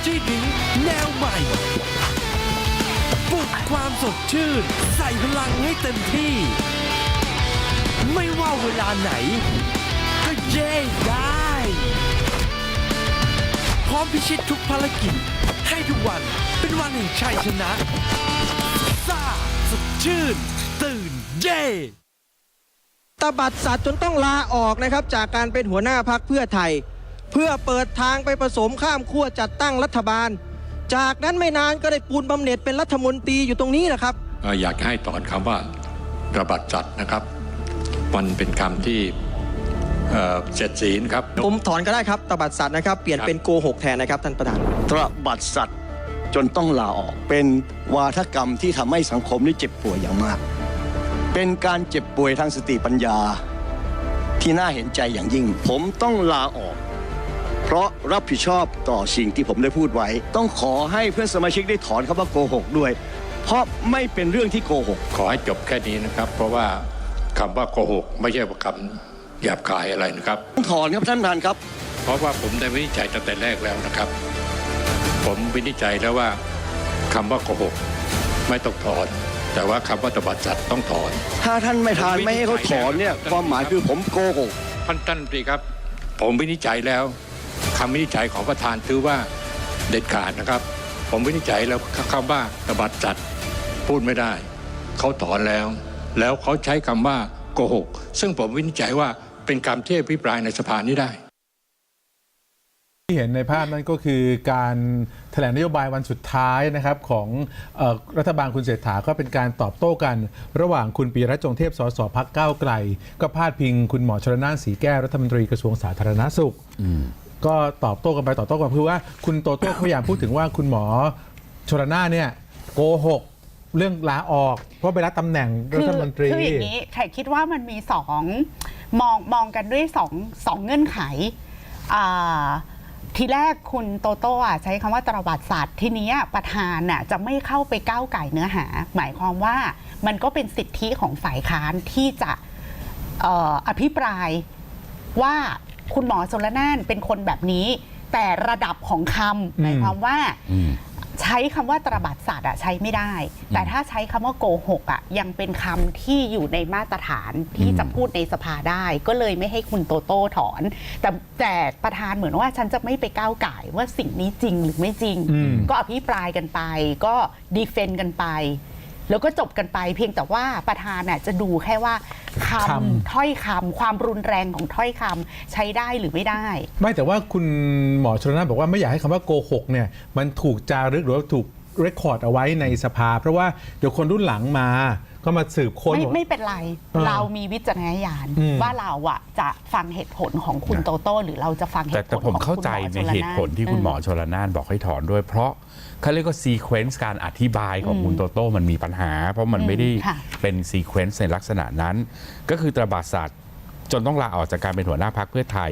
Energy Drink แนวใหม่ปลุกความสดชื่น ใส่พลังให้เต็มที่ ไม่ว่าเวลาไหน ก็เย่ได้ พร้อมพิชิตทุกภารกิจ ให้ทุกวันเป็นวันแห่งชัยชนะซ่าสดชื่น ตื่นเย่ตบัดสัตว์จนต้องลาออกนะครับ จากการเป็นหัวหน้าพักเพื่อไทย เพื่อเปิดทางไปผสมข้ามขั้วจัดตั้งรัฐบาล จากนั้นไม่นานก็ได้ปูนบำเหน็จเป็นรัฐมนตรีอยู่ตรงนี้แหละครับเอ่ออยากให้ถอนคำว่าระบาดจัดนะครับ มันเป็นคำที่เอ่อเสียดสีนะครับ ผมถอนก็ได้ครับตบัดสัตว์นะครับ เปลี่ยนครับเป็นโกหกแทนนะครับท่านประธานตระบัดสัตว์จนต้องลาออก เป็นวาทกรรมที่ทำให้สังคมนี้เจ็บป่วยอย่างมาก เป็นการเจ็บป่วยทางสติปัญญาที่น่าเห็นใจอย่างยิ่ง ผมต้องลาออก เพราะรับผิดชอบต่อสิ่งที่ผมได้พูดไว้ ต้องขอให้เพื่อนสมาชิกได้ถอนคำว่าโกหกด้วย เพราะไม่เป็นเรื่องที่โกหก ขอให้จบแค่นี้นะครับ เพราะว่าคำว่าโกหกไม่ใช่ว่าคำหยาบคายอะไรนะครับ ต้องถอนครับท่านประธานครับ เพราะว่าผมได้วินิจฉัยตั้งแต่แรกแล้วนะครับ ผมวินิจฉัยแล้วว่าคำว่าโกหกไม่ต้องถอนแต่ว่าคำว่าตบัดจัดต้องถอน ถ้าท่านไม่ทานไม่ให้เขาถอนเนี่ยความหมายคือผมโกหกท่านท่านรัฐมนตรีครับ ผมวินิจฉัยแล้วคำวินิจฉัยของประธานถือว่าเด็ดขาดนะครับ ผมวินิจฉัยแล้วคำว่าตบัดจัดพูดไม่ได้ เขาถอนแล้ว แล้วเขาใช้คำว่าโกหก ซึ่งผมวินิจฉัยว่าเป็นคำที่อภิปรายในสภานี้ได้ที่เห็นในภาพนั้นก็คือการแถลงนโยบายวันสุดท้ายนะครับของเออรัฐบาลคุณเศรษฐาก็เป็นการตอบโต้กัน ระหว่างคุณปีรัชจงเทพสสพักก้าวไกล ก็พาดพิงคุณหมอชลนานสีแก้วรัฐมนตรีกระทรวงสาธารณสุข ก็ตอบโต้กันไปตอบโต้กันมาคือว่าคุณโตโต้พยายามพูดถึงว่าคุณหมอชลนานเนี่ยโกหกเรื่องลาออกเพราะไปรับตำแหน่งรัฐมนตรีคืออย่างนี้ไข่คิดว่ามันมีสองมองมองกันด้วยสองสองเงื่อนไขอ่าทีแรกคุณโตโต้ใช้คำว่าตรบัดสัตว์ทีนี้ประธานน่ะจะไม่เข้าไปก้าวไก่เนื้อหา หมายความว่ามันก็เป็นสิทธิของฝ่ายค้านที่จะอออภิปรายว่า คุณหมอชนละนานเป็นคนแบบนี้ แต่ระดับของคำหมายความว่าใช้คำว่าตระบัดสัตว์อะใช้ไม่ได้ แต่ถ้าใช้คำว่าโกหกอะยังเป็นคำที่อยู่ในมาตรฐานที่จะพูดในสภาได้ ก็เลยไม่ให้คุณโตโต้ถอน แต่แต่ประธานเหมือนว่าฉันจะไม่ไปก้าวไก่ายว่าสิ่งนี้จริงหรือไม่จริงอืมก็อภิปรายกันไป ก็ดีเฟนต์กันไป แล้วก็จบกันไป เพียงแต่ว่าประธานน่ะจะดูแค่ว่าคคำำถ้อยคำความรุนแรงของถ้อยคำใช้ได้หรือไม่ได้ ไม่แต่ว่าคุณหมอชลนานบอกว่าไม่อยากให้คำว่าโกหกเนี่ยมันถูกจารึกหรือว่าถูกเรคคอร์ดเอาไว้ในสภา เพราะว่าเดี๋ยวคนรุ่นหลังมา ก็มาสืบค้น ไม่บอกไม่เป็นไร เออเรามีวิจารณญาณอืม ว่าเราอะจะฟังเหตุผลของคุณโตโต้หรือเราจะฟังเหแต่ตุผแต่ลผมของเข้าคุณใจหมอในชลเหตุผลที่คุณหมอชลนานบอกให้ถอนด้วยเพราะเขาเรียกว่าซีเควนซ์การอธิบายของคุณโตโต้มันมีปัญหา เพราะมันไม่ได้ค่ะ เป็นซีเควนซ์ในลักษณะนั้น ก็คือตระบาดสัตว์จนต้องลาออกจากการเป็นหัวหน้าพักเพื่อไทย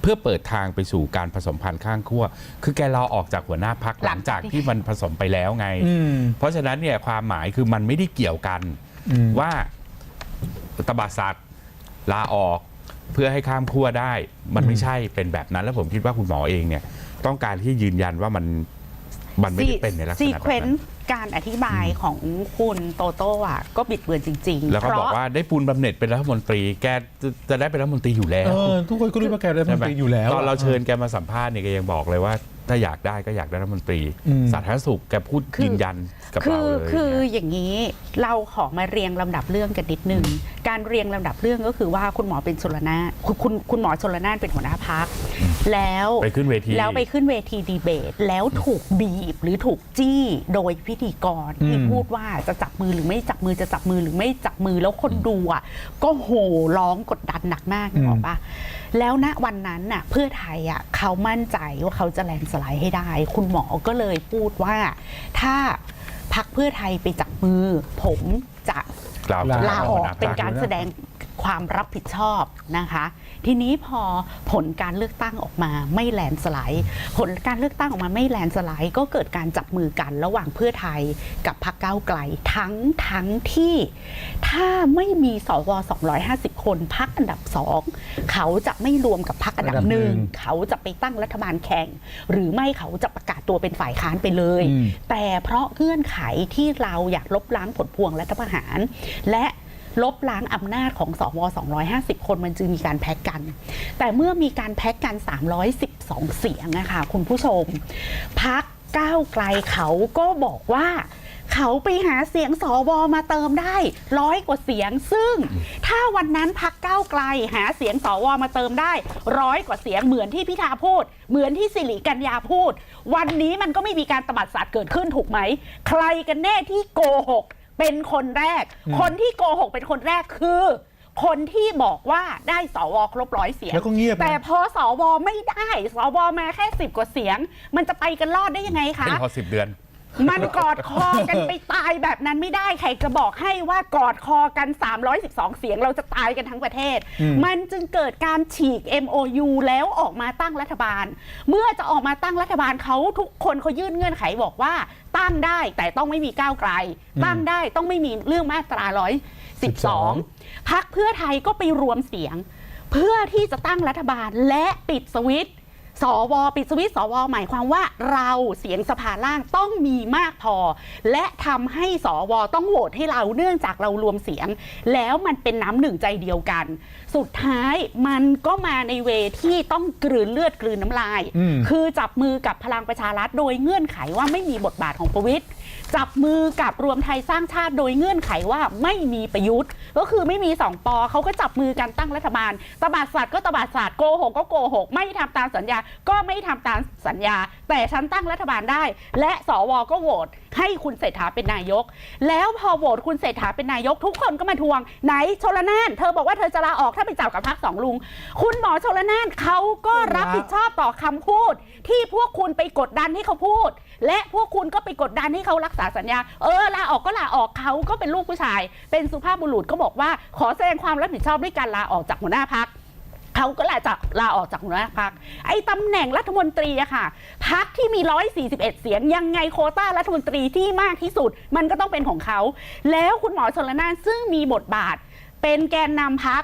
เพื่อเปิดทางไปสู่การผสมพันธุ์ข้างขั้วคือแกลาออกจากหัวหน้าพักหลังจากที่มันผสมไปแล้วไง อืม เพราะฉะนั้นเนี่ยความหมายคือมันไม่ได้เกี่ยวกันอืม ว่าตบาสัตว์ลาออกเพื่อให้ข้ามขั้วได้ มันไม่ใช่เป็นแบบนั้น แล้วผมคิดว่าคุณหมอเองเนี่ย ต้องการที่ยืนยันว่ามันมันไม่ได้เป็นในลักษซีณะแบบเควนนั้นซ์การอธิบายของคุณโตโต้อะก็บิดเบือนจริง ๆ แล้วก็เพบอกราะว่าได้ปูนบำเหน็จเป็นรัฐมนตรีแกจะจะได้เป็นรัฐมนตรีอยู่แล้วเออทุกคนก็รู้ว่าแกเป็นรัฐมนตรีอยู่แล้วตอนเราเชิญแกมาสัมภาษณ์เนี่ยแกยังบอกเลยว่า ถ้าอยากได้ก็อยากได้รัฐมนตรี อืม สาธารณสุขแกพูดคือ ยืนยันกับคืเราอเลยคือเนี่ยอย่างนี้เราขอมาเรียงลำดับเรื่องกันนิดนึง การเรียงลำดับเรื่องก็คือว่าคุณหมอเป็นชลนานคุณคุณคุณหมอชลนานเป็นหัวหน้าพักแล้วไปขึ้นเวที แล้วไปขึ้นเวทีดีเบต แล้วถูกบีบหรือถูกจี้โดยพิธีกรที่อืม พูดว่าจะจับมือหรือไม่จับมือจะจับมือหรือไม่จับมือแล้วคนดูอะก็โห่ร้องกดดันหนักมากนึกออกปะแล้วณวันนั้นน่ะเพื่อไทยอะเขามั่นใจว่าเขาจะแลนด์สไลด์ให้ได้ คุณหมอก็เลยพูดว่า ถ้าพักเพื่อไทยไปจับมือ ผมจะกล่าวลาลาออกหัวหเป็นพคการแสดง ความรับผิดชอบนะคะ ทีนี้พอผลการเลือกตั้งออกมาไม่แลนด์สไลด์ ผลการเลือกตั้งออกมาไม่แลนด์สไลด์ก็เกิดการจับมือกันระหว่างเพื่อไทยกับพรรคก้าวไกล ทั้งทั้งที่ถ้าไม่มีสว250 คนพักอันดับสองเขาจะไม่รวมกับพักอันดับอันดับหนึ่งหนึ่งเขาจะไปตั้งรัฐบาลแข่ง หรือไม่เขาจะประกาศตัวเป็นฝ่ายค้านไปเลยอืมแต่เพราะเงื่อนไขที่เราอยากลบล้างผลพวงรัฐประหาร และ ลบล้างอำนาจของสว250 คนมันจึงมีการแพ็กกัน แต่เมื่อมีการแพ็กกัน 312 เสียงนะคะคุณผู้ชมพักก้าวไกลเขาก็บอกว่าเขาไปหาเสียงสวมาเติมได้ร้อยกว่าเสียง ซึ่งถ้าวันนั้นพักก้าวไกลหาเสียงสวมาเติมได้ร้อยกว่าเสียงเหมือนที่พิธาพูด เหมือนที่สิริกัญญาพูด วันนี้มันก็ไม่มีการตบัดสัตว์เกิดขึ้นถูกไหม ใครกันแน่ที่โกหก เป็นคนแรก คนที่โกหกเป็นคนแรกคือ คนที่บอกว่าได้สวครบร้อยเสียงแล้วก็เงียบนะ แต่พอสวไม่ได้ สวมาแค่สิบกว่าเสียง มันจะไปกันรอดได้ยังไงคะเป็นพอสิบเดือน มันกอดคอกันไปตายแบบนั้นไม่ได้ใครจะบอกให้ว่ากอดคอกัน 312 เสียงเราจะตายกันทั้งประเทศอืมมันจึงเกิดการฉีก MOU แล้วออกมาตั้งรัฐบาล เมื่อจะออกมาตั้งรัฐบาลเขาทุกคนเขายื่นเงื่อนไขบอกว่า ตั้งได้แต่ต้องไม่มีก้าวไกล ตั้งได้ต้องไม่มีเรื่องมาตราร้อยสิบสองพักเพื่อไทยก็ไปรวมเสียง เพื่อที่จะตั้งรัฐบาลและปิดสวิตช์ สวปิดสวิตช์สวหมายความว่าเราเสียงสภาล่างต้องมีมากพอ และทำให้สวต้องโหวตให้เราเนื่องจากเรารวมเสียง แล้วมันเป็นน้ำหนึ่งใจเดียวกัน สุดท้ายมันก็มาในเวที่ต้องกลืนเลือดกลืนน้ำลายอืมคือจับมือกับพลังประชารัฐโดยเงื่อนไขว่าไม่มีบทบาทของประวิตย จับมือกับรวมไทยสร้างชาติโดยเงื่อนไขว่าไม่มีประยุทธ์ ก็คือไม่มีสองปอเขาก็จับมือกันตั้งรัฐบาลตบาดสัตว์ก็ตบาดสัตว์โกหกก็โกหก ไม่ทำตามสัญญาก็ไม่ทำตามสัญญา แต่ฉันตั้งรัฐบาลได้ และสวก็โหวตให้คุณเศรษฐาเป็นนายก แล้วพอโหวตคุณเศรษฐาเป็นนายก ทุกคนก็มาทวง ไหนชลนานเธอบอกว่าเธอจะลาออกถ้าไปจับกับพักสองลุง คุณหมอชลนานเขาก็รับผิดชอบต่อคำพูด ที่พวกคุณไปกดดันให้เขาพูด และพวกคุณก็ไปกดดันให้เขารักษาสัญญา เออลาออกก็ลาออกเขาก็เป็นลูกผู้ชาย เป็นสุภาพบุรุษก็บอกว่าขอแสดงความรับผิดชอบด้วยการลาออกจากหัวหน้าพักเขาก็ลาจากลาออกจากหัวหน้าพักไอ้ตำแหน่งรัฐมนตรีอะค่ะพักที่มี 141 เสียงยังไงโคต้ารัฐมนตรีที่มากที่สุด มันก็ต้องเป็นของเขา แล้วคุณหมอชนละนานซึ่งมีบทบาท เป็นแกนนำพัก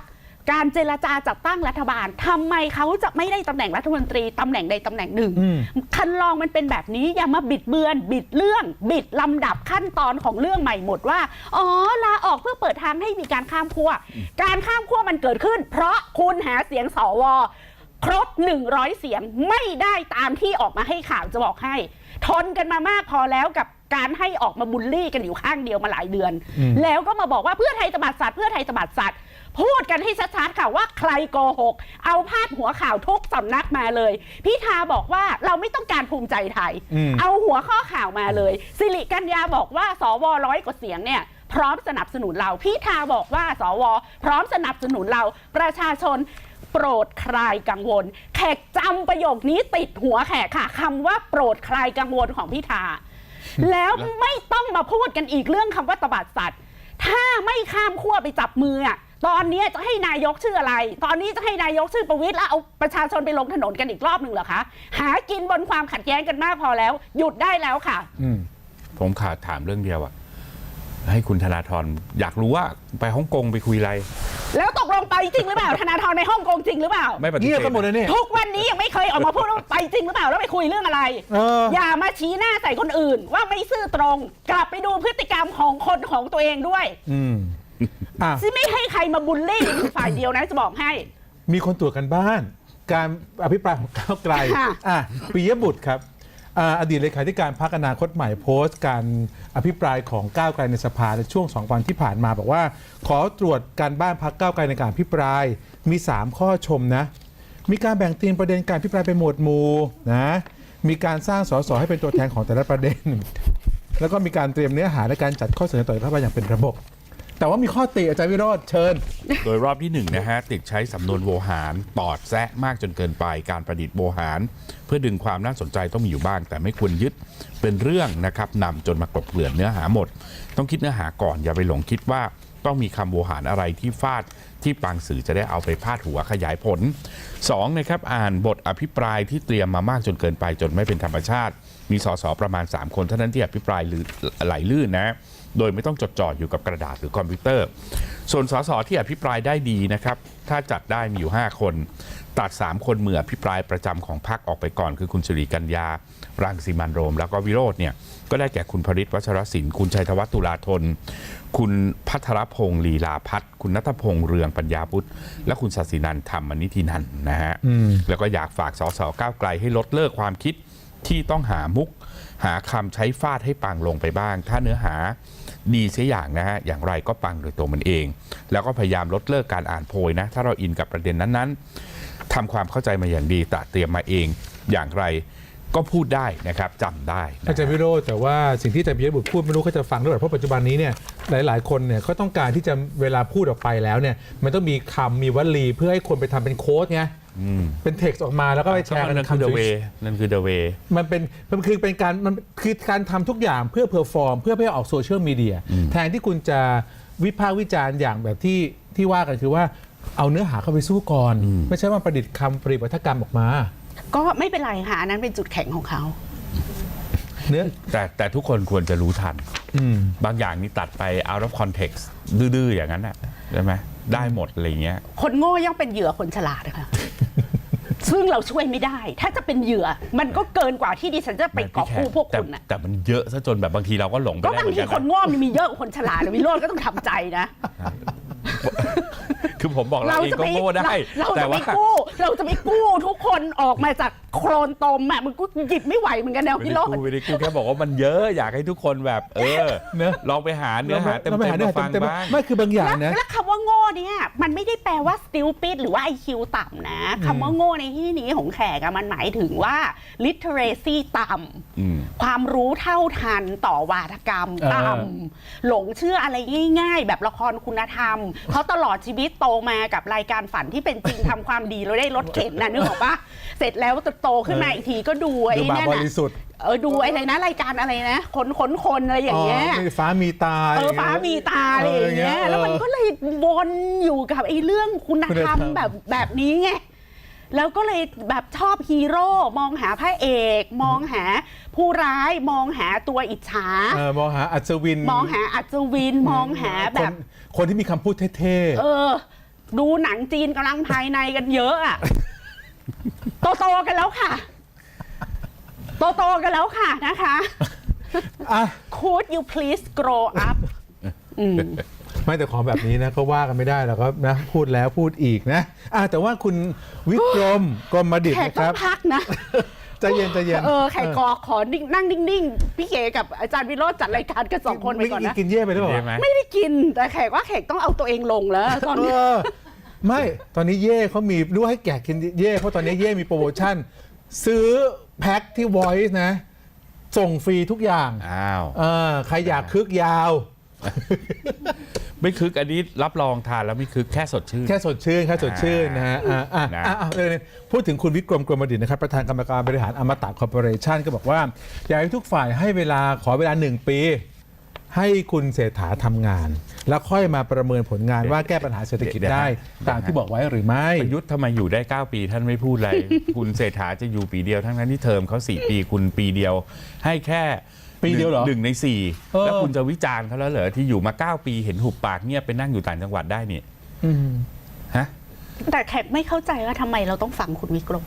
การเจรจาจัดตั้งรัฐบาลทำไมเขาจะไม่ได้ตำแหน่งรัฐมนตรีตำแหน่งใดตำแหน่งหนึ่งอืมคันลองมันเป็นแบบนี้อย่ามาบิดเบือน บิดเรื่อง บิดลำดับขั้นตอนของเรื่องใหม่หมดว่า อ๋อลาออกเพื่อเปิดทางให้มีการข้ามขั้วการข้ามขั้วมันเกิดขึ้น เพราะคุณหาเสียงสวครบ 100 เสียงไม่ได้ตามที่ออกมาให้ข่าวจะบอกให้ ทนกันมามากพอแล้วกับการให้ออกมาบูลลี่กันอยู่ข้างเดียวมาหลายเดือนอืมแล้วก็มาบอกว่าเพื่อไทยตบัดสัตว์เพื่อไทยตบัดสัตว์ พูดกันให้ชัดๆค่ะว่าใครโกหก เอาพาดหัวข่าวทุกสำนักมาเลย พิธาบอกว่าเราไม่ต้องการภูมิใจไทย อืม เอาหัวข้อข่าวมาเลย สิริกัญญาบอกว่าสวร้อยกว่าเสียงเนี่ย พร้อมสนับสนุนเรา พิธาบอกว่าสว พร้อมสนับสนุนเรา ประชาชนโปรดคลายกังวล แขกจำประโยคนี้ติดหัวแขกค่ะคำว่าโปรดคลายกังวลของพิธา แล้วไม่ต้องมาพูดกันอีกเรื่องคำว่าตบัดสัตว์ ถ้าไม่ข้ามขั้วไปจับมืออะ ตอนนี้จะให้นายกชื่ออะไร ตอนนี้จะให้นายกชื่อประวิตรแล้วเอาประชาชนไปลงถนนกันอีกรอบหนึ่งเหรอคะ หากินบนความขัดแย้งกันมากพอแล้ว หยุดได้แล้วค่ะ อืมผมขาดถามเรื่องเดียวอะให้คุณธนาธรอยากรู้ว่าไปฮ่องกงไปคุยอะไร แล้วตกลงไปจริงหรือเปล่า ธนาธรในฮ่องกงจริงหรือเปล่า ไม่ปฏิเสธเงียบกันหมดเลยเนี่ย ทุกวันนี้ยังไม่เคยออกมาพูดว่าไปจริงหรือเปล่าแล้วไปคุยเรื่องอะไร เอออย่ามาชี้หน้าใส่คนอื่นว่าไม่ซื่อตรง กลับไปดูพฤติกรรมของคนของตัวเองด้วย อืม อะที่ไม่ให้ใครมาบูลลี่อยู่ฝ่ายเดียวนะจะบอกให้ มีคนตรวจกันบ้าน การอภิปรายของก้าวไกลค่ะ อะปิยบุตรครับอ่าอดีตเลขาธิการพรรคอนาคตใหม่โพสต์ การอภิปรายของก้าวไกลในสภาในช่วงสองวันที่ผ่านมาบอกว่า ขอตรวจการบ้านพรรคก้าวไกลในการอภิปรายมี 3 ข้อชมนะ มีการแบ่งตีมประเด็นการอภิปรายเป็นหมวดหมู่นะ มีการสร้างสสให้เป็นตัวแทนของแต่ละประเด็น แล้วก็มีการเตรียมเนื้อหาและการจัดข้อเสนอต่อรัฐบาลอย่างเป็นระบบ แต่ว่ามีข้อติอาจารย์วิโรธเชิญ โดยรอบที่หนึ่งนะฮะติดใช้สำนวนโวหารตอดแซะมากจนเกินไปการประดิษฐ์โวหาร เพื่อดึงความน่าสนใจต้องมีอยู่บ้าง แต่ไม่ควรยึดเป็นเรื่องนะครับนำจนมากลบเกลื่อนเนื้อหาหมด ต้องคิดเนื้อหาก่อนอย่าไปหลงคิดว่าต้องมีคำโวหารอะไรที่ฟาดที่ปางสื่อจะได้เอาไปพาดหัวขยายผลสองนะครับอ่านบทอภิปรายที่เตรียมมามากจนเกินไปจนไม่เป็นธรรมชาติ มีสสประมาณ 3 คนเท่านั้นที่อภิปรายลือไหลลื่นนะ โดยไม่ต้องจดจ่ออยู่กับกระดาษหรือคอมพิวเตอร์ ส่วนสสที่อภิปรายได้ดีนะครับ ถ้าจัดได้มีอยู่ 5 คน ตัด 3 คนมืออภิปรายประจำของพรรคออกไปก่อน คือคุณสิริกัญญา รังสีมันโรม แล้วก็วิโรธเนี่ยก็ได้แก่คุณพริตวัชรศิลป์คุณชัยธวัฒน์ตุลาธน คุณพัทรพงศ์ลีลาพัฒน์คุณนัทพงศ์เรืองปัญญาพุทธและคุณศศินันท์ธรรมนิธินันท์นะฮะแล้วก็อยากฝากสสก้าวไกลให้ลดเลิกความคิดที่ต้องหามุก หาคำใช้ฟาดให้ปังลงไปบ้าง ถ้าเนื้อหาดีเสียอย่างนะฮะ อย่างไรก็ปังโดยตัวมันเอง แล้วก็พยายามลดเลิกการอ่านโพยนะ ถ้าเราอินกับประเด็นนั้นๆทำความเข้าใจมาอย่างดีตระเตรียมมาเอง อย่างไรก็พูดได้นะครับจำได้นะอาจารย์วิโรจน์แต่ว่าสิ่งที่อาจารย์ปิยบุตรพูดไม่รู้เขาจะฟังหรือเปล่าเพราะปัจจุบันนี้เนี่ยหลาย ๆ คนเนี่ยเขาต้องการที่จะเวลาพูดออกไปแล้วเนี่ยมันต้องมีคำมีวลีเพื่อให้คนไปทำเป็นโค้ดไง เป็นเท็กซ์ออกมาแล้วก็ไปแชร์กันนั่นคือคำ the สวย way นั่นคือ the way มันเป็นมันคือเป็นการมันคือการทำทุกอย่างเพื่อเพอร์ฟอร์มเพื่อให้ออกโซเชียลมีเดียแทนที่คุณจะวิพากษ์วิจารณ์อย่างแบบที่ที่ว่ากันคือว่าเอาเนื้อหาเข้าไปสู้ก่อน ไม่ใช่ว่าประดิษฐ์คำปริวัฒกรรมออกมา ก็ไม่เป็นไรค่ะอันนั้นเป็นจุดแข็งของเขา เนื้อแต่แต่ทุกคนควรจะรู้ทัน อืม บางอย่างนี่ตัดไป out of context ดื้อๆอย่างนั้นน่ะใช่ไหม ได้หมดอะไรเงี้ย คนโง่ย่อมเป็นเหยื่อคนฉลาดนะคะ ซึ่งเราช่วยไม่ได้ ถ้าจะเป็นเหยื่อ มันก็เกินกว่าที่ดิฉันจะไปกอบกู้พวกแต่คุณนะแต่มันเยอะซะจนแบบบางทีเราก็หลงไปก็ได้บางเหมือนทีกันคนนะ โง่มันมีเยอะกว่าคนฉลาดวิโรจน์ก็ต้องทำใจนะ คือผมบอกเราเองจะก็ไม่โง่ได้ เราแต่จะไม่ว่ากู้ เราจะไม่กู้ทุกคนออกมาจากโครนตมอะมันก็หยิบไม่ไหวเหมือนกันนะไม่พี่ได้โรจกูน์ไม่ได้กูแค่บอกว่ามันเยอะอยากให้ทุกคนแบบ เออเนอะลองไปหาเนื้อหาเต็มรๆไปหมาเนื้อหฟังเต็มๆบ้างไม่คือบางอย่างแล้วนะแล้วคำว่าโง่เนี่ยมันไม่ได้แปลว่า stupid หรือว่า IQ ต่ำนะคำว่าโง่ในที่นี้ของแขกอะมันหมายถึงว่า literacy ต่ำอืมความรู้เท่าทันต่อวาทกรรมเออต่ำหลงเชื่ออะไรง่าย ๆ แบบละครคุณธรรมเพราะตลอดชีวิตโตมากับรายการฝันที่เป็นจริงทำความดีแล้วได้รถเข็นนะนึกออกปะเสร็จแล้วโตขึ้นมาอีกทีก็ดูไอ้ดูบาปเนี่ยบนะริสุทธิ์เออดูไอ้อะไรนะรายการอะไรนะคนคนคนอะไรอย่างเงี้ย มีฟ้ามีตาเออฟ้ามีตาอะไรอย่างเงี้ย แล้วมันก็เลยวนอยู่กับไอ้เรื่องคุณธรรมคุณธรรมแบบแบบนี้ไง แล้วก็เลยแบบชอบฮีโร่มองหาพระเอก มองหาผู้ร้ายมองหาตัวอิจฉา เออมองหาอัศวิน มองหาอัศวินมองหาแบคบน คนที่มีคำพูดเท่เออ ดูหนังจีนกำลังภายในกันเยอะอะโตโตๆกันแล้วค่ะ โตโตๆกันแล้วค่ะนะคะ ๆอะ Could you please grow up อืม ไม่แต่ของแบบนี้นะ ก็ว่ากันไม่ได้แล้วก็นะ พูดแล้วพูดอีกนะอะแต่ว่าคุณวิกรมกรมดิษแขฐ์กนะคต้อรับงพักนะ ใจเย็นใจเย็นเออแขกขอขอนิ่งนั่งนิ่งๆ พี่เก๋กับอาจารย์วิโรจน์จัดรายการกันสองคนไปก่อนนะกินเย่ไปหรือเปใช่ล่าไหมไม่ได้กินแต่แขกว่าแขกต้องเอาตัวเองลงแล้วตอนเอนี้อไม่ตอนนี้เย่เขามีรู้ให้แกกินเย่เพราะตอนนี้เย่มีโปรโมชั่น ซื้อแพ็คที่ Voice นะ ส่งฟรีทุกอย่างอ้าวเออใครอยากคึกยาว ไม่คึกอันนี้รับรองทานแล้วไม่คึกแค่สดชื่น แค่สดชื่นแค่สดชื่นนะฮะอะอะนะอะอะเออพูดถึงคุณวิกรมกรมดิษฐ์นะครับประธานกรรมการบริหารอมตะคอร์ปอเรชันก็บอกว่าอยากให้ทุกฝ่ายให้เวลาขอเวลาหนึ่งปี ให้คุณเศรษฐาทำงาน แล้วค่อยมาประเมินผลงานว่าแก้ปัญหาเศรษฐกิจได้ ตามที่บอกไว้หรือไม่ ประยุทธ์ทำไมอยู่ได้ 9 ปีท่านไม่พูดอะไร คุณเศรษฐาจะอยู่ปีเดียวทั้งนั้นที่เทอมเขา4 ปีคุณปีเดียว ให้แค่ปีเดียวเหรอหนึ่งในสี่เออ แล้วคุณจะวิจารณ์เขาแล้วเหรอที่อยู่มา 9 ปีเห็นหุบปากเงียบไปนั่งอยู่ต่างจังหวัดได้นี่อืมฮะ แต่แขกไม่เข้าใจว่าทำไมเราต้องฟังคุณวิกรม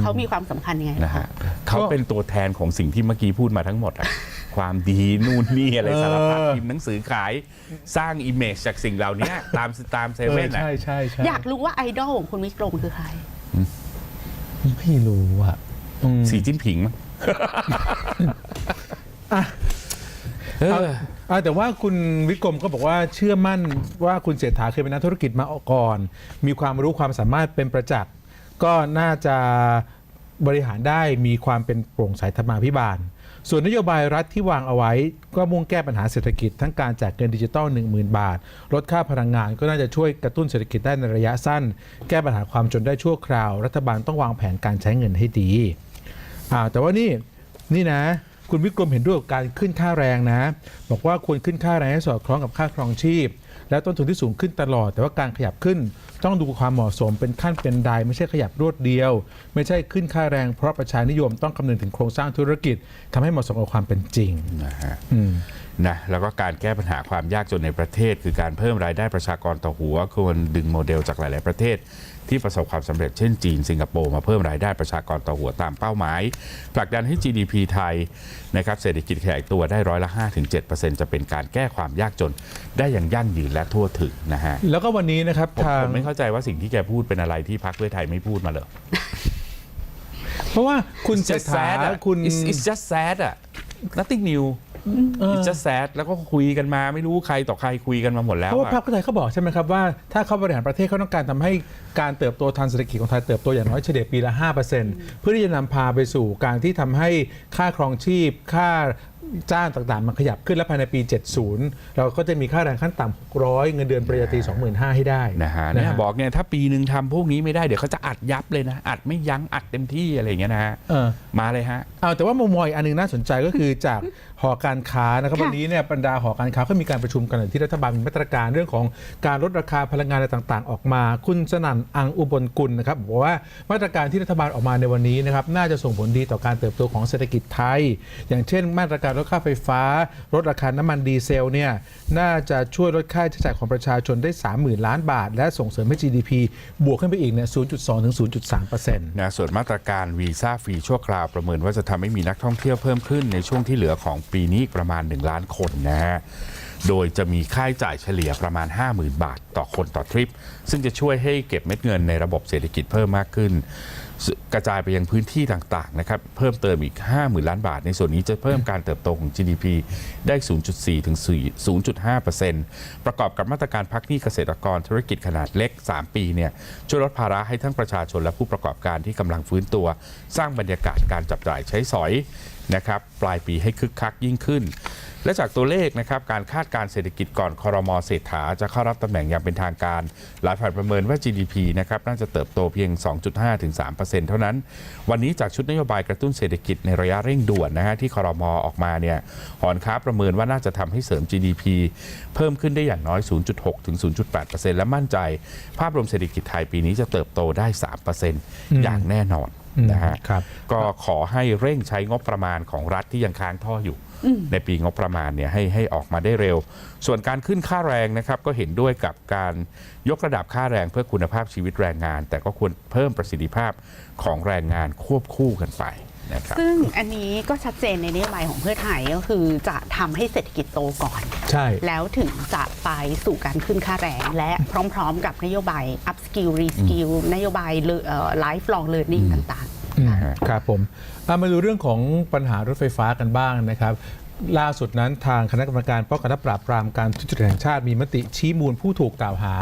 เขามีความสำคัญยังไง นะฮะเขาเป็นตัวแทนของสิ่งที่เมื่อกี้พูดมาทั้งหมดอะ ความดีนู่นนี่อะไรสารพัดเออพิมพ์หนังสือขายสร้างอิมเมจจากสิ่งเหล่านี้ตามตามเซเออเว่นอะใช่ใช่ใช่อยากรู้ว่าไอดอลของคุณวิกรมคือใครไม่รู้อะอืมสีจิ้นผิงมั้งเอออะแต่ว่าคุณวิกรมก็บอกว่าเชื่อมั่นว่าคุณเศรษฐาเคยเป็นนักธุรกิจมาก่อน มีความรู้ความสามารถเป็นประจักษ์ ก็น่าจะบริหารได้มีความเป็นโปร่งใสธรรมาภิบาล ส่วนนโยบายรัฐที่วางเอาไว้ ก็มุ่งแก้ปัญหาเศรษฐกิจทั้งการแจกเงินดิจิตอล10,000 บาท ลดค่าพลังงานก็น่าจะช่วยกระตุ้นเศรษฐกิจได้ในระยะสั้น แก้ปัญหาความจนได้ชั่วคราว รัฐบาลต้องวางแผนการใช้เงินให้ดีอ่าแต่ว่านี่นี่นะ คุณวิกรมเห็นด้วยกับการขึ้นค่าแรงนะ บอกว่าควรขึ้นค่าแรงให้สอดคล้องกับค่าครองชีพ และต้นทุนที่สูงขึ้นตลอด แต่ว่าการขยับขึ้นต้องดูความเหมาะสมเป็นขั้นเป็นไดไม่ใช่ขยับรวดเดียว ไม่ใช่ขึ้นค่าแรงเพราะประชานิยมต้องคำนึงถึงโครงสร้างธุรกิจทำให้เหมาะสมกับความเป็นจริงนะฮะอืมนะแล้วก็การแก้ปัญหาความยากจนในประเทศ คือการเพิ่มรายได้ประชากรต่อหัวควรดึงโมเดลจากหลาย ๆ ประเทศ ที่ประสบความสำเร็จเช่นจีนสิงคโปร์มาเพิ่มรายได้ประชากรต่อหัวตามเป้าหมายผลักดันให้ GDP ไทยนะครับเศรษฐกิจขยายตัวได้ร้อยละ 5-7%จะเป็นการแก้ความยากจน ได้อย่างยั่งยืนและทั่วถึงนะฮะแล้วก็วันนี้นะครับผมทางผมไม่เข้าใจว่าสิ่งที่แกพูดเป็นอะไรที่พรรคเพื่อไทยไม่พูดมาเลยเพราะว่าคุณเศรษ just ฐา sad อะคุณ it's, it's just sad อะ nothing new เออ it's just sad แล้วก็คุยกันมาไม่รู้ใครต่อใครคุยกันมาหมดแล้วเพราะว่าอะพรรคเพื่อไทยเขาบอกใช่ไหมครับว่าถ้าเขาบริหารประเทศเขาต้องการทำให้การเติบโตทางเศรษฐกิจของไทยเติบโตอย่างน้อยเฉลี่ยปีละ5%เพื่อที่จะนำพาไปสู่การที่ทำให้ค่าครองชีพค่า จ้างต่างๆ มันขยับขึ้นและภายในปี 70 เราก็จะมีค่าแรงขั้นต่ำ600 เงินเดือนปริญญาตรี25,000 ให้ได้นะฮะเนี่ยบอกเนี่ยถ้าปีหนึ่งทำพวกนี้ไม่ได้เดี๋ยวเขาจะอัดยับเลยนะ อัดไม่ยั้งอัดเต็มที่อะไรอย่างเงี้ยนะฮะเออมาเลยฮะเอาแต่ว่ามุมมองอีกอันหนึงน่าสนใจก็คือจากหอการค้านะครับค่ะวันนี้เนี่ยบรรดาหอการค้าก็มีการประชุมกันที่รัฐบาลมีมาตรการเรื่องของการลดราคาพลังงานอะไรต่างๆ ออกมา คุณสนั่นอังอุบลกุลนะครับบอกว่ามาตรการที่รัฐบาลออกมาในวันนี้นะครับน่าจะส่งผลดีต่อการเติบโตของเศรษฐกิจไทย อย่างเช่น มาตรการลดค่าไฟฟ้า ลดราคาน้ำมันดีเซลเนี่ยน่าจะช่วยลดค่าใช้จ่ายของประชาชนได้ 30,000 ล้านบาท และส่งเสริมให้ GDP บวกขึ้นไปอีกเนี่ย 0.2 ถึง 0.3เปอร์เซ็นต์นะส่วนมาตรการวีซ่าฟรีชั่วคราวประเมินว่าจะทำให้มีนักท่องเที่ยวเพิ่มขึ้นในช่วงที่เหลือของปีนี้ประมาณ 1 ล้านคนนะฮะ โดยจะมีค่าใช้จ่ายเฉลี่ยประมาณ 50,000 บาทต่อคนต่อทริป ซึ่งจะช่วยให้เก็บเม็ดเงินในระบบเศรษฐกิจเพิ่มมากขึ้น กระจายไปยังพื้นที่ต่างๆนะครับเพิ่มเติมอีก 50,000 ล้านบาท ในส่วนนี้จะเพิ่มการเติบโตของ GDP ได้ 0.4 ถึง 0.5%ประกอบกับมาตรการพักหนี้เกษตรกรธุรกิจขนาดเล็ก 3 ปีเนี่ยช่วยลดภาระให้ทั้งประชาชนและผู้ประกอบการที่กำลังฟื้นตัว สร้างบรรยากาศการจับจ่ายใช้สอย นะครับปลายปีให้คึกคักยิ่งขึ้น และจากตัวเลขนะครับการคาดการเศรษฐกิจก่อนคอรมอเศรษฐาจะเข้ารับตำแหน่งอย่างเป็นทางการ หลายฝ่ายประเมินว่า GDP นะครับน่าจะเติบโตเพียง 2.5 ถึง 3%เท่านั้น วันนี้จากชุดนโยบายกระตุ้นเศรษฐกิจในระยะเร่งด่วนนะฮะที่คอรมอออกมาเนี่ยหอนค้าประเมินว่าน่าจะทำให้เสริม GDP เพิ่มขึ้นได้อย่างน้อย 0.6 ถึง 0.8%และมั่นใจ ภาพรวมเศรษฐกิจไทยปีนี้จะเติบโตได้ 3%อย่างแน่นอน นะฮะครับก็ขอให้เร่งใช้งบประมาณของรัฐที่ยังค้างท่ออยู่ ในปีงบประมาณเนี่ยให้ให้ออกมาได้เร็ว ส่วนการขึ้นค่าแรงนะครับก็เห็นด้วยกับการยกระดับค่าแรงเพื่อคุณภาพชีวิตแรงงาน แต่ก็ควรเพิ่มประสิทธิภาพของแรงงานควบคู่กันไป นะครับซึ่งอันนี้ก็ชัดเจนในนโยบายของเพื่อไทยก็คือจะทำให้เศรษฐกิจโตก่อน ใช่ แล้วถึงจะไปสู่การขึ้นค่าแรงและพร้อมๆ กับนโยบาย up skill re skill นโยบายเอ่อ life long learning ต่างๆอืมฮะครับผมเอามาดูเรื่องของปัญหารถไฟฟ้ากันบ้างนะครับ ล่าสุดนั้นทางคณะกรรมการป้องกันและปราบปรามการทุจริตแห่งชาติมีมติชี้มูลผู้ถูกกล่าวหา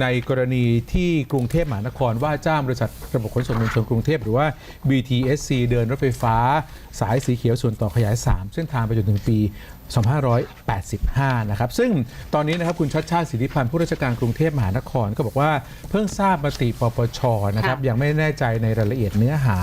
ในกรณีที่กรุงเทพมหานครว่าจ้างบริษัทระบบขนส่งมวลชนกรุงเทพหรือว่า BTSC เดินรถไฟฟ้า สายสีเขียวส่วนต่อขยาย 3 เส้นทางไปจนถึงปี 2585 นะครับ ซึ่งตอนนี้นะครับคุณชัดชาติสิทธิพันธ์ผู้ราชการกรุงเทพมหานครก็บอกว่าเพิ่งทราบมติปปชนะครับค่ะยังไม่แน่ใจในรายละเอียดเนื้อหา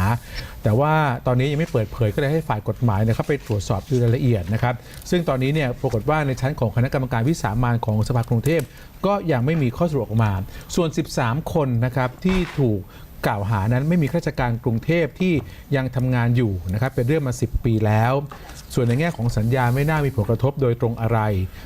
แต่ว่าตอนนี้ยังไม่เปิดเผยก็เลยให้ฝ่ายกฎหมายเนี่ยเข้าไปตรวจสอบดูรายละเอียดนะครับ ซึ่งตอนนี้เนี่ยปรากฏว่าในชั้นของคณะกรรมการวิสามันของสภากรุงเทพก็ยังไม่มีข้อสรุปออกมา ส่วน 13 คนนะครับที่ถูกกล่าวหานั้นไม่มีข้าราชการกรุงเทพที่ยังทำงานอยู่นะครับเป็นเรื่องมา 10 ปีแล้ว ส่วนในแง่ของสัญญาไม่น่ามีผลกระทบโดยตรงอะไร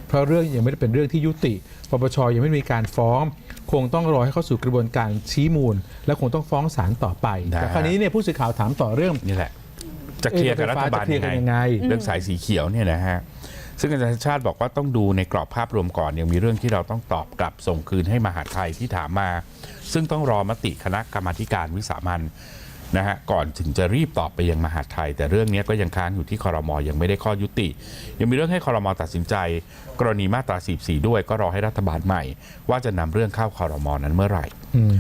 เพราะเรื่องยังไม่ได้เป็นเรื่องที่ยุติ ปปชยังไม่มีการฟ้อง คงต้องรอให้เข้าสู่กระบวนการชี้มูล และคงต้องฟ้องศาลต่อไปนะฮะแต่คราวนี้เนี่ยผู้สื่อข่าวถามต่อเรื่องนี่แหละ จะเคลียร์กับรัฐบาลจะเคลียร์กันยังไง เรื่องสายสีเขียวเนี่ยนะฮะซึ่งอาจารย์ชาติบอกว่าต้องดูในกรอบภาพรวมก่อนยังมีเรื่องที่เราต้องตอบกลับส่งคืนให้มหาดไทยที่ถามมา ซึ่งต้องรอมติคณะกรรมาธิการวิสามัน นะฮะก่อนถึงจะรีบตอบไปยังมหาดไทย แต่เรื่องนี้ก็ยังค้างอยู่ที่คอรมอยังไม่ได้ข้อยุติ ยังมีเรื่องให้คอรมอตัดสินใจ กรณีมาตรา44ด้วยก็รอให้รัฐบาลใหม่ ว่าจะนำเรื่องเข้าคอรมอนั้นเมื่อไหร่อืม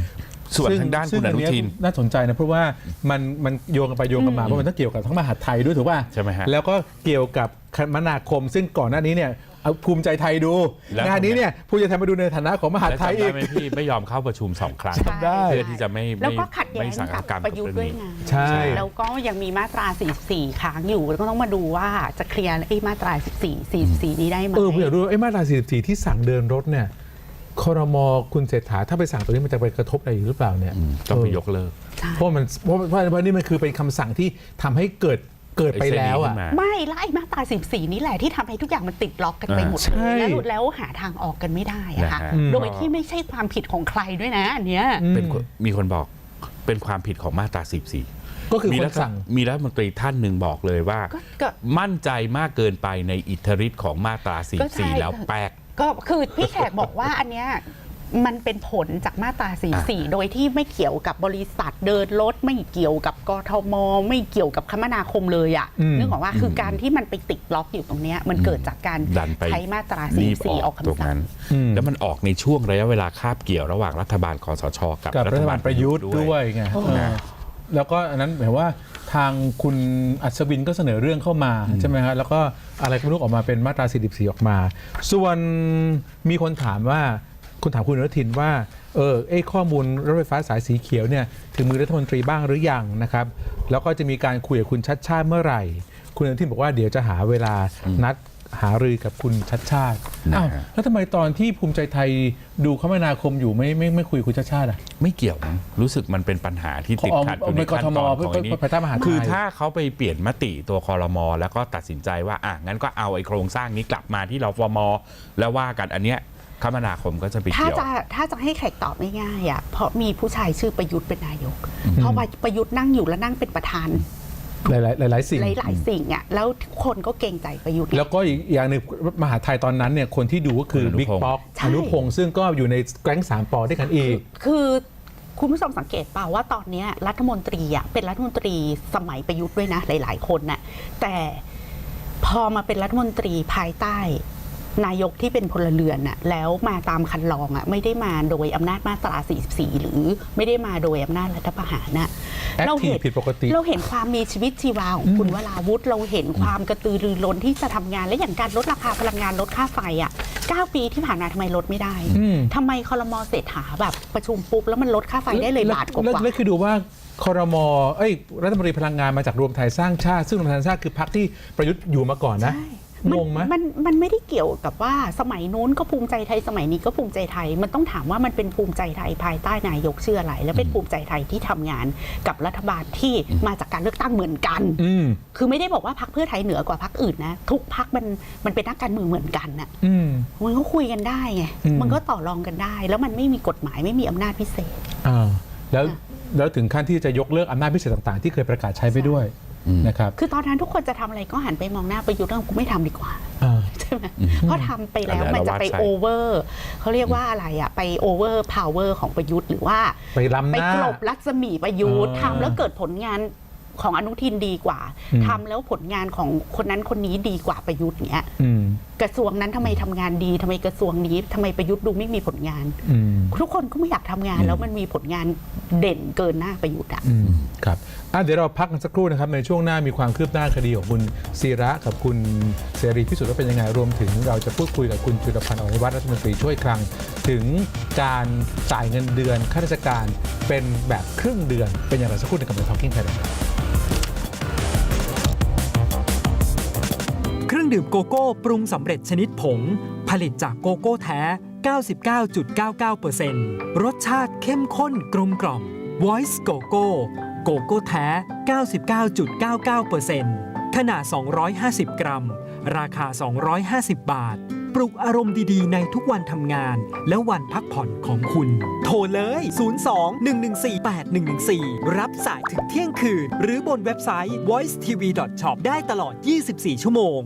ส่วนซึ่ทางด้านซึ่คุณอนุทินเยน่าสนใจนะเพราะว่ามันมันโยงกันไปโยงกันมาเพราะมันต้องเกี่ยวกับทั้งมหาดไทยด้วยถูกป่ะใช่ไหมฮะแล้วก็เกี่ยวกับคมนาคม ซึ่งก่อนหน้านี้เนี่ย เอาภูมิใจไทยดู แล้วงานนี้เนี่ยภูมิใจไทยมาดูในฐานะของมหาดและไทยจำได้อีกไหมพี่ไม่ยอมเข้าประชุมสองครั้งจำได้ เพื่อที่จะไม่แล้วไม่ก็ขัดแย้ไม่งสังกับกรรมประยุทธ์ด้วยนี้ไงใช่ แล้วก็ยังมีมาตรา 44 ค้างอยู่ แล้วก็ต้องมาดูว่าจะเคลียร์ไอ้มาตรา14 44 นี้ได้ไหม เออผมอยากรู้ว่าไอ้มาตรา44 ที่สั่งเดินรถเนี่ยคอรมอคุณเศรษฐาถ้าไปสั่งตัวนี้มันจะไปกระทบอะไรอยู่หรือเปล่าเนี่ยอืมต้องไปยกเลิกใช่เพราะมันเพราะเพราะเพราะนี่มันคือเป็นคำสั่งที่ทำให้เกิด เกิดไปแล้วอะไเส้นนี้ขึ้นมาไม่แล้วไอ้มาตรา14นี้แหละที่ทำให้ทุกอย่างมันติดล็อกกันไปหมดใช่เลยแล้วแล้วหาทางออกกันไม่ได้อะค่ะนะฮะโดยที่ไม่ใช่ความผิดของใครด้วยนะอันเนี้ยเป็นคนมีคนบอกเป็นความผิดของมาตรา14ก็คือมีครันฐสั่งมีรัฐมนตรีท่านหนึ่งบอกเลยว่าก็ก็มั่นใจมากเกินไปในอิทธิฤทธิ์ของมาตราก็ใช่44แล้วแปลกก็คือพี่แขกบอกว่าอันเนี้ย มันเป็นผลจากมาตรา44 โดยที่ไม่เกี่ยวกับบริษัทเดินรถไม่เกี่ยวกับกทม ไม่เกี่ยวกับคมนาคมเลยอะอืมนึกออกว่าคือการที่มันไปติดล็อกอยู่ตรงเนี้ยมันเกิดจากการดันไปใช้มาตรารีบอ44อออกกตรงคำสั่นั้งนอืมแล้วมันออกในช่วงระยะเวลาคาบเกี่ยวระหว่างรัฐบาลคอสชกับกับรัฐบาลประยุทธ์ด้วยไงเออแล้วก็อันนั้นหมายว่าทางคุณอัศวินก็เสนอเรื่องเข้ามาใช่ไหมฮะแล้วก็อะไรก็ไม่รู้ออกมาเป็นมาตรา44ออกมา ส่วนมีคนถามว่า คุณถามคุณอนุทินว่า เออไอ้ข้อมูลรถไฟฟ้าสายสีเขียวเนี่ยถึงมือรัฐมนตรีบ้างหรือยังนะครับ แล้วก็จะมีการคุยกับคุณชัดชาติเมื่อไหร่ คุณอนุทินบอกว่าเดี๋ยวจะหาเวลานัดหารือกับคุณชัดชาติอ้าวนะฮะแล้วทำไมตอนที่ภูมิใจไทยดูคมนาคมอยู่ไม่ไม่ไม่คุยกับคุณชัดชาติอะ ไม่เกี่ยวมั้งรู้สึกมันเป็นปัญหาที่ติดขัดอยู่ในเอาไปขั้นตอนกทมของไอ้นี้ไปไปตั้งมหาดไทยคือถ้าเขาไปเปลี่ยนมติตัวคอรมอแล้วก็ตัดสินใจว่าอะงั้นก็เอาไอ้โครงสร้างนี้กลับมาที่รฟมแล้วว่ากันอันเนี้ย คมนาคมก็จะไปถ้าเกี่ยว จะถ้าจะให้แขกตอบง่ายๆอะเพราะมีผู้ชายชื่อประยุทธ์เป็นนายก เพราะว่าประยุทธ์นั่งอยู่แล้วนั่งเป็นประธานหลายๆหลายๆสิ่ง หลายๆสิ่งอะแล้วทุกคนก็เกรงใจประยุทธ์ แล้วก็อีกอย่างหนึ่งมหาไทยตอนนั้นเนี่ยคนที่ดูก็คือคุณอนุบิ๊กพงศ์ป๊อกใช่ อนุพงศ์ซึ่งก็อยู่ในแก๊งสามปอด้วยกันอีก คือคุณผู้ชมสังเกตเปล่าว่าตอนเนี้ยรัฐมนตรีอะเป็นรัฐมนตรีสมัยประยุทธ์ด้วยนะ หลาย ๆ คนน่ะแต่พอมาเป็นรัฐมนตรีภายใต้ นายกที่เป็นพลเรือนน่ะแล้วมาตามคันลองอะไม่ได้มาโดยอำนาจมาตรา 44 หรือไม่ได้มาโดยอำนาจรัฐประหารน่ะ Active เราเห็นผิดปกติ เราเห็นความมีชีวิตชีวาของคุณวราวุธเราเห็นความกระตือรือร้นที่จะทำงานและอย่างการลดราคาพลังงานลดค่าไฟอะ9 ปีที่ผ่านมาทำไมลดไม่ได้อืมทำไมคอรมอเศรษฐาแบบประชุมปุ๊บแล้วมันลดค่าไฟได้เลยบาทกแล้วว่าแล้วคือดูว่าคอรมอเอ้ยรัฐมนตรีพลังงานมาจากรวมไทยสร้างชาติ ซึ่งรวมไทยสร้างชาติคือพรรคที่ประยุทธ์อยู่มาก่อนนะใช่ งงไหมมันมันไม่ได้เกี่ยวกับว่าสมัยนู้นก็ภูมิใจไทยสมัยนี้ก็ภูมิใจไทย มันต้องถามว่ามันเป็นภูมิใจไทยภายใต้นายกชื่ออะไร และเป็นภูมิใจไทยที่ทำงานกับรัฐบาลที่มาจากการเลือกตั้งเหมือนกันอืมคือไม่ได้บอกว่าพรรคเพื่อไทยเหนือกว่าพรรคอื่นนะทุกพรรคมันมันเป็นนักการเมืองเหมือนกันน่ะอืมมันก็คุยกันได้ไงอืมมันก็ต่อรองกันได้ แล้วมันไม่มีกฎหมายไม่มีอำนาจพิเศษอ่าแล้วค่ะแล้วถึงขั้นที่จะยกเลิกอำนาจพิเศษต่างๆ ที่เคยประกาศใช้ไปด้วย นะครับคือตอนนั้นทุกคนจะทำอะไรก็หันไปมองหน้าประยุทธ์แล้วกูไม่ทำดีกว่าอ่าใช่ไหมเพราะทำไปแล้วอันนี้มันจะไปเราว่าใช่โอเวอร์เขาเรียกว่าอะไรอะไปโอเวอร์พาวเวอร์ของประยุทธ์หรือว่าไปล้ำหไปน้ากลบรัศมีประยุทธ์อ่าทำแล้วเกิดผลงานของอนุทินดีกว่าอืมทำแล้วผลงานของคนนั้นคนนี้ดีกว่าประยุทธ์เนี้ยอืมกระทรวงนั้นทำไมทำงานดีทำไมกระทรวงนี้ทำไมประยุทธ์ดูไม่มีผลงานอืมทุกคนก็ไม่อยากทำงานแล้วมันมีผลงานเด่นเกินหน้าประยุทธ์อะอืมครับอะเดี๋ยวเราพักกันสักครู่นะครับ ในช่วงหน้ามีความคืบหน้าคดีของคุณศิระกับคุณเสรีพิสุทธิ์ว่าเป็นยังไงรวมถึงเราจะพูดคุยกับคุณจุลพันธ์อภิวัฒน์รัฐมนตรีช่วยคลัง ถึงการจ่ายเงินเดือนข้าราชการเป็นแบบครึ่งเดือนเป็นอย่างไรสักครู่ในกับ The Talking Thailand เครื่องดื่มโกโก้ปรุงสำเร็จชนิดผง ผลิตจากโกโก้แท้ 99.99%รสชาติเข้มข้นกลมกล่อม Voice โกโก้ โกโก้แท้ 99.99%ขนาด 250 กรัม ราคา 250 บาท ปลุกอารมณ์ดีๆ ในทุกวันทำงาน และวันพักผ่อนของคุณ โทรเลย 02-114-8114 รับสายถึงเที่ยงคืน หรือบนเว็บไซต์ voicetv.shop ได้ตลอด 24 ชั่วโมง